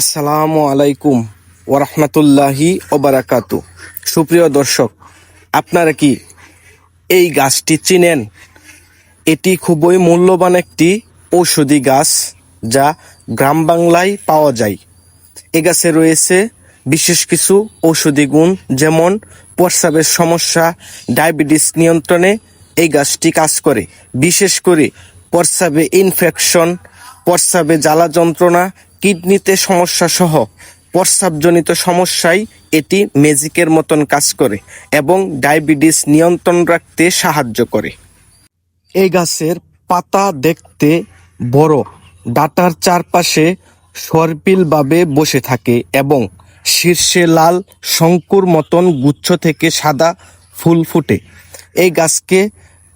আসসালামু আলাইকুম ওরহমতুল্লাহি ওবারাকাতু। সুপ্রিয় দর্শক, আপনারা কি এই গাছটি চিনেন? এটি খুবই মূল্যবান একটি ঔষধি গাছ যা গ্রাম বাংলায় পাওয়া যায়। এ গাছে রয়েছে বিশেষ কিছু ঔষধি গুণ, যেমন প্রস্রাবের সমস্যা, ডায়াবেটিস নিয়ন্ত্রণে এই গাছটি কাজ করে। বিশেষ করে প্রস্রাবে ইনফেকশন, প্রস্রাবে জ্বালা যন্ত্রণা কিডনিতে সমস্যা সহ প্রস্রাবজনিত সমস্যায় এটি ম্যাজিকের মতন কাজ করে এবং ডায়াবেটিস নিয়ন্ত্রণ রাখতে সাহায্য করে। এই গাছের পাতা দেখতে বড়, ডাটার চারপাশে সর্পিলভাবে বসে থাকে এবং শীর্ষে লাল শঙ্কুর মতন গুচ্ছ থেকে সাদা ফুল ফুটে। এই গাছকে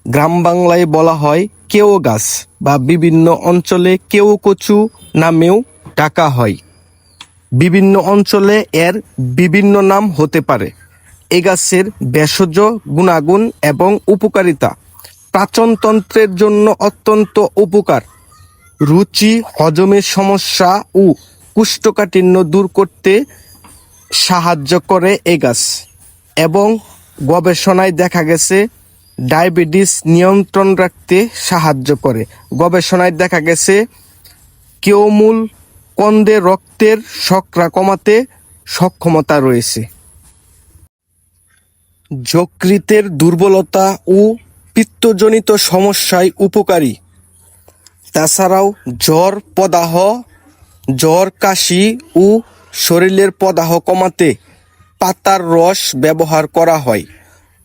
গ্রাম বাংলায় বলা হয় কেও গাছ বা বিভিন্ন অঞ্চলে কেউ কচু নামেও ডাকা হয়। বিভিন্ন অঞ্চলে এর বিভিন্ন নাম হতে পারে। এ গাছের ভেষজ গুণাগুণ এবং উপকারিতা পাচনতন্ত্রের জন্য অত্যন্ত উপকার। রুচি, হজমের সমস্যা ও কুষ্ঠকাঠিন্য দূর করতে সাহায্য করে এ গাছ এবং গবেষণায় দেখা গেছে ডায়াবেটিস নিয়ন্ত্রণ রাখতে সাহায্য করে। গবেষণায় দেখা গেছে কেউমূল কন্দে রক্তের শকরা কমাতে সক্ষমতা রয়েছে। যকৃতের দুর্বলতা ও পিত্তজনিত সমস্যায় উপকারী। তাছাড়াও জ্বর, পদাহ, জ্বর, কাশি ও শরীরের পদাহ কমাতে পাতার রস ব্যবহার করা হয়।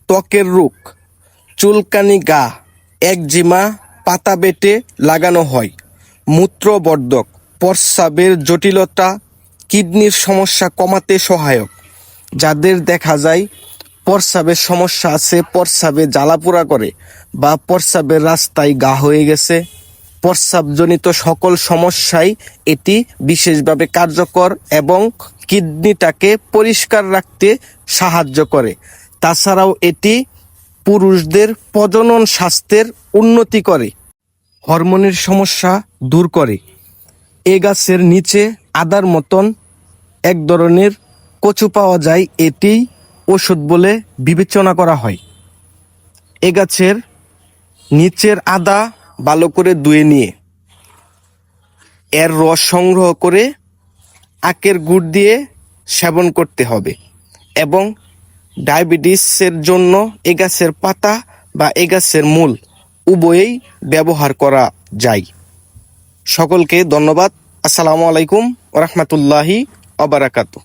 ত্বকের রোগ, চুলকানি গা, একজিমা, পাতা বেটে লাগানো হয়। মূত্রবর্ধক প্রস্রাবের জটিলতা, কিডনির সমস্যা কমাতে সহায়ক। যাদের দেখা যায় প্রস্রাবের সমস্যা আছে প্রস্রাবে জ্বালাপোড়া করে বা প্রস্রাবের রাস্তায় গা হয়ে গেছে। প্রস্রাবজনিত সকল সমস্যায় এটি বিশেষভাবে কার্যকর এবং কিডনিটাকে পরিষ্কার রাখতে সাহায্য করে। তাছাড়াও এটি পুরুষদের প্রজনন স্বাস্থ্যের উন্নতি করে, হরমোনের সমস্যা দূর করে। এ গাছের নিচে আদার মতন এক ধরনের কচু পাওয়া যায়, এটি ওষুধ বলে বিবেচনা করা হয়। এ গাছের নিচের আদা ভালো করে ধুয়ে নিয়ে এর রস সংগ্রহ করে আখের গুড় দিয়ে সেবন করতে হবে এবং ডায়াবেটিসের জন্য এ গাছের পাতা বা এ গাছের মূল উভয়েই ব্যবহার করা যায়। সকলকে ধন্যবাদ। আসসালামু আলাইকুম রহমতুল্লাহি অবরাকাতু